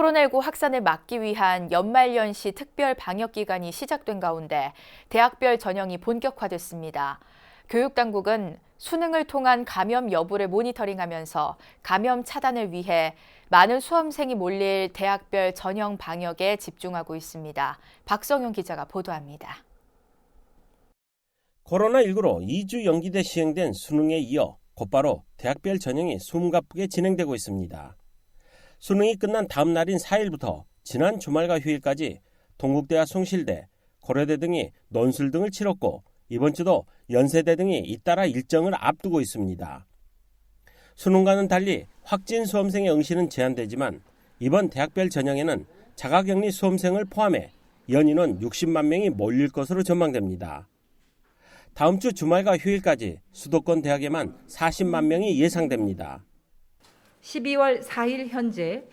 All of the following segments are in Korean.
코로나19 확산을 막기 위한 연말연시 특별 방역 기간이 시작된 가운데 대학별 전형이 본격화됐습니다. 교육당국은 수능을 통한 감염 여부를 모니터링하면서 감염 차단을 위해 많은 수험생이 몰릴 대학별 전형 방역에 집중하고 있습니다. 박성용 기자가 보도합니다. 코로나19로 2주 연기돼 시행된 수능에 이어 곧바로 대학별 전형이 숨가쁘게 진행되고 있습니다. 수능이 끝난 다음 날인 4일부터 지난 주말과 휴일까지 동국대와 숭실대, 고려대 등이 논술 등을 치렀고 이번 주도 연세대 등이 잇따라 일정을 앞두고 있습니다. 수능과는 달리 확진 수험생의 응시는 제한되지만 이번 대학별 전형에는 자가격리 수험생을 포함해 연인원 60만 명이 몰릴 것으로 전망됩니다. 다음 주 주말과 휴일까지 수도권 대학에만 40만 명이 예상됩니다. 12월 4일 현재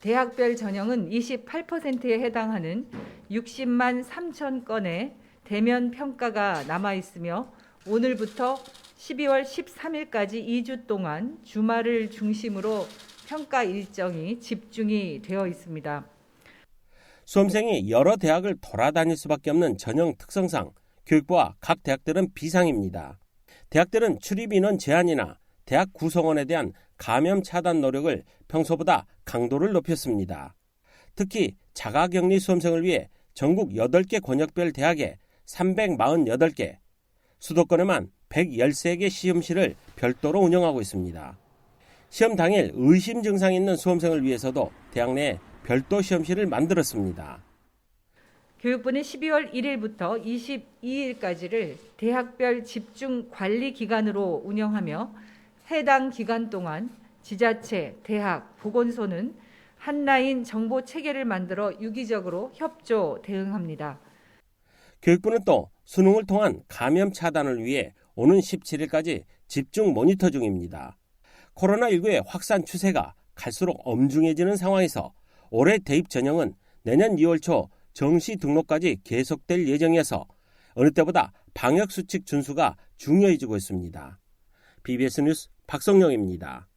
대학별 전형은 28%에 해당하는 60만 3천 건의 대면 평가가 남아 있으며 오늘부터 12월 13일까지 2주 동안 주말을 중심으로 평가 일정이 집중이 되어 있습니다. 수험생이 여러 대학을 돌아다닐 수밖에 없는 전형 특성상 교육부와 각 대학들은 비상입니다. 대학들은 출입 인원 제한이나 대학 구성원에 대한 감염 차단 노력을 평소보다 강도를 높였습니다. 특히 자가격리 수험생을 위해 전국 8개 권역별 대학에 348개, 수도권에만 113개 시험실을 별도로 운영하고 있습니다. 시험 당일 의심 증상이 있는 수험생을 위해서도 대학 내에 별도 시험실을 만들었습니다. 교육부는 12월 1일부터 22일까지를 대학별 집중 관리 기간으로 운영하며 해당 기간 동안 지자체, 대학, 보건소는 한라인 정보 체계를 만들어 유기적으로 협조 대응합니다. 교육부는 또 수능을 통한 감염 차단을 위해 오는 17일까지 집중 모니터 중입니다. 코로나19의 확산 추세가 갈수록 엄중해지는 상황에서 올해 대입 전형은 내년 2월 초 정시 등록까지 계속될 예정이어서 어느 때보다 방역 수칙 준수가 중요해지고 있습니다. BBS 뉴스 박성영입니다.